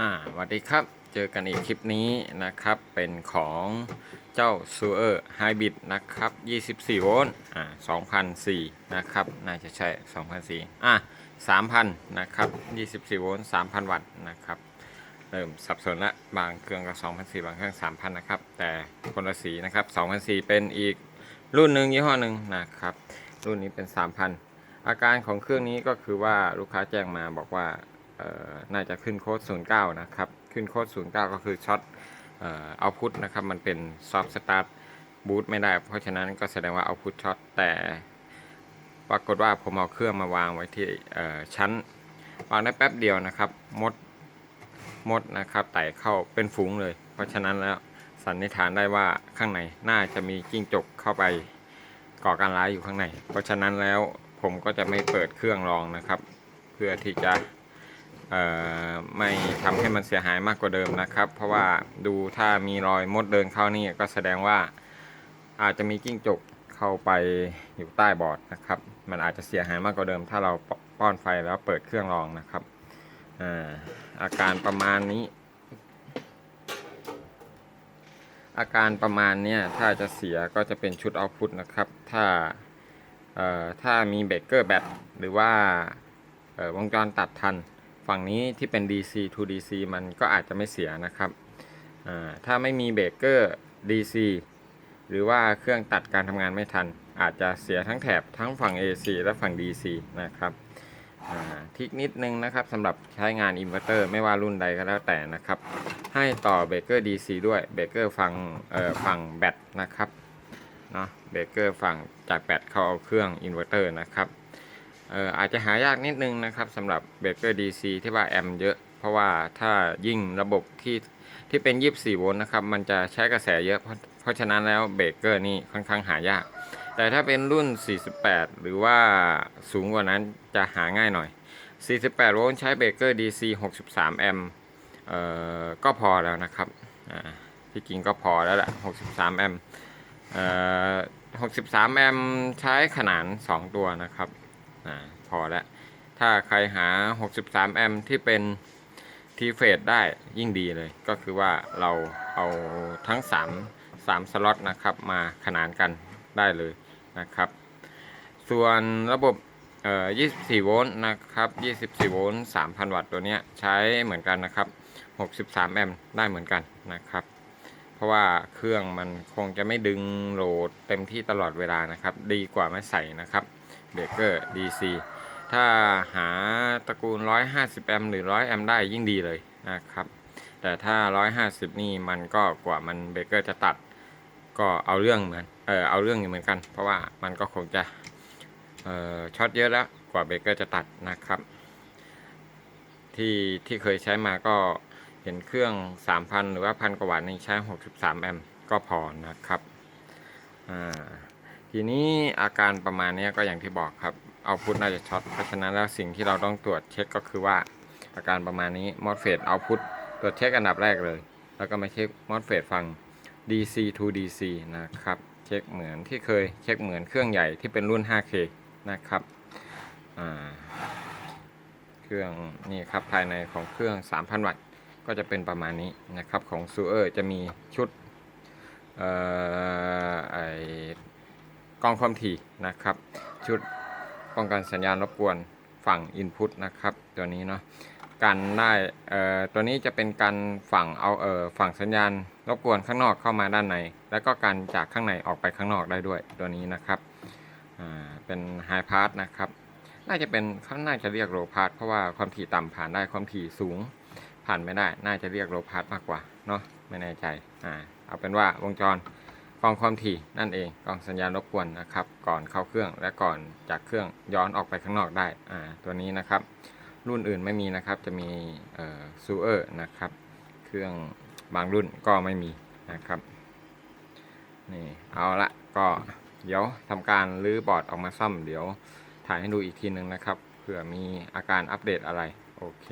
อ่าสวัสดีครับ เจอกันอีกคลิปนี้นะครับ เป็นของเจ้า s u เ e r Hybrid นะครับ 24 โวลต์ อ่า2,004นะครับ น่าจะใช่2,004อะ3,000 นะครับ 24 โวลต์ 3,000 วัตต์นะครับ เริ่มสับสนละ บางเครื่องก็2,004บางเครื่อง 3,000 นะครับ แต่คนละสีนะครับ2,004เป็นอีกรุ่นหนึ่งยี่ห้อหนึ่งนะครับ รุ่นนี้เป็น 3,000 อาการของเครื่องนี้ก็คือว่าลูกค้าแจ้งมาบอกว่า น่าจะขึ้นโค้ด09 นะครับ ขึ้นโค้ด09 ก็คือช็อตเอาพุทนะครับ มันเป็นซอฟต์สตาร์ทบูตไม่ได้ เพราะฉะนั้นก็แสดงว่าเอาพุทช็อตแต่ปรากฏว่าผมเอาเครื่องมาวางไว้ที่ชั้น วางได้แป๊บเดียวนะครับ มดมดนะครับไต่เข้าเป็นฝูงเลย เพราะฉะนั้นแล้วสันนิษฐานได้ว่าข้างในน่าจะมีจิ้งจกเข้าไปก่อการร้ายอยู่ข้างใน เพราะฉะนั้นแล้วผมก็จะไม่เปิดเครื่องรองนะครับ เพื่อที่จะ ไม่ทำให้มันเสียหายมากกว่าเดิมนะครับ เพราะว่าดูถ้ามีรอยมดเดินเข้านี่ก็แสดงว่าอาจจะมีจิ้งจกเข้าไปอยู่ใต้บอร์ดนะครับ มันอาจจะเสียหายมากกว่าเดิม ถ้าเราป้อนไฟแล้วเปิดเครื่องรองนะครับอาอาการประมาณนี้ อาการประมาณนี้ถ้าจะเสียก็จะเป็นชุดเอาพุทนะครับ ถ้าถ้ามีเบรกเกอร์แบตหรือว่าวงจรตัดทัน ฝั่งนี้ที่เป็น DC to DC มันก็อาจจะไม่เสียนะครับ ถ้าไม่มีเบรกเกอร์ DC หรือว่าเครื่องตัดการทำงานไม่ทัน อาจจะเสียทั้งแถบทั้งฝั่ง AC และฝั่ง DC นะครับทิกนิดนึงนะครับสำหรับใช้งานอินเวอร์เตอร์ไม่ว่ารุ่นใดก็แล้วแต่นะครับ ให้ต่อเบรกเกอร์ DC ด้วยเบรกเกอร์ฝั่งเอ่อฝั่งแบตนะครับเนาะเบรกเกอร์ฝั่งจากแบตเข้าเอาเครื่องอินเวอร์เตอร์นะครับ เอ่ออาจจะหายากนิดนึงนะครับสำหรับเบรกเกอร์ DC ที่ว่าแอมป์เยอะ เพราะว่าถ้ายิ่งระบบที่ที่เป็น 24 โวลต์นะครับ มันจะใช้กระแสเยอะ เพราะเพราะฉะนั้นแล้วเบรกเกอร์นี่ค่อนข้างหายาก แต่ถ้าเป็นรุ่น 48 หรือว่าสูงกว่านั้นจะหาง่ายหน่อย 48 โวลต์ใช้เบรกเกอร์ DC 63 แอมป์เอ่อก็พอแล้วนะครับอ่าที่จริงก็พอแล้วแหละ 63 แอมป์เอ่อ63 แอมป์ใช้ขนาน 2 ตัวนะครับ อพอแล้วถ้าใครหา 63 แอมป์ที่เป็นทีเฟสได้ยิ่งดีเลย ก็คือว่าเราเอาทั้ง 3 3สล็อตนะครับมาขนานกันได้เลยนะครับ ส่วนระบบเอ่อ24 โวลต์นะครับ 24 โวลต์ 3,000 วัตต์ตัวนี้ใช้เหมือนกันนะครับ 63 แอมป์ได้เหมือนกันนะครับ เพราะว่าเครื่องมันคงจะไม่ดึงโหลดเต็มที่ตลอดเวลานะครับ ดีกว่าไม่ใส่นะครับ เบรกเกอร์ DC ถ้าหาตระกูล 150 แอมป์หรือ 100 แอมป์ได้ยิ่งดีเลยนะครับ แต่ถ้า 150 นี่มันก็กว่ามันเบรกเกอร์จะตัด ก็เอาเรื่องเหมือนเออเอาเรื่องอยู่เหมือนกัน เพราะว่ามันก็คงจะเออช็อตเยอะแล้วกว่าเบรกเกอร์จะตัดนะครับ ที่ที่เคยใช้มาก็เห็นเครื่อง 3,000 หรือว่าพันกว่าวัตต์นี่ใช้ 63 แอมป์ก็พอนะครับอ่า ทีนี้อาการประมาณนี้ก็อย่างที่บอกครับเอาพุทน่าจะช็อตเพราะฉะนั้นแล้วสิ่งที่เราต้องตรวจเช็คก็คือว่าอาการประมาณนี้มอสเฟตเอาพุทตรวจเช็คอันดับแรกเลย แล้วก็มาเช็คมอสเฟตฟัง DC to DC นะครับเช็คเหมือนที่เคยเช็คเหมือนเครื่องใหญ่ที่เป็นรุ่น 5K นะครับเครื่องนี่ครับภายในของเครื่อง 3,000 วัตต์ก็จะเป็นประมาณนี้นะครับของซูเออร์จะมีชุด เอ่อไอ กล้องความถี่นะครับ ชุดป้องกันสัญญาณรบกวนฝั่ง Input นะครับ ตัวนี้เนาะกันได้เอ่อตัวนี้จะเป็นการฝั่งเอาเอ่อฝั่งสัญญาณรบกวนข้างนอกเข้ามาด้านใน แล้วก็การจากข้างในออกไปข้างนอกได้ด้วยตัวนี้นะครับอ่าเป็นไฮพาสนะครับน่าจะเป็นเขาน่าจะเรียกโลพาสเพราะว่าความถี่ต่ำผ่านได้ความถี่สูง ผ่านไม่ได้ น่าจะเรียกโลพาสมากกว่าเนาะไม่แน่ใจอ่าเอาเป็นว่าวงจร กองความถี่นั่นเองกองสัญญาณรบกวนนะครับ ก่อนเข้าเครื่องและก่อนจากเครื่องย้อนออกไปข้างนอกได้อ่าตัวนี้นะครับ รุ่นอื่นไม่มีนะครับจะมีเอ่อซูเออร์นะครับ เครื่องบางรุ่นก็ไม่มีนะครับนี่เอาละก็เดี๋ยวทำการรื้อบอร์ดออกมาซ่อมเดี๋ยวถ่ายให้ดูอีกทีหนึ่งนะครับเผื่อมีอาการอัปเดตอะไรโอเค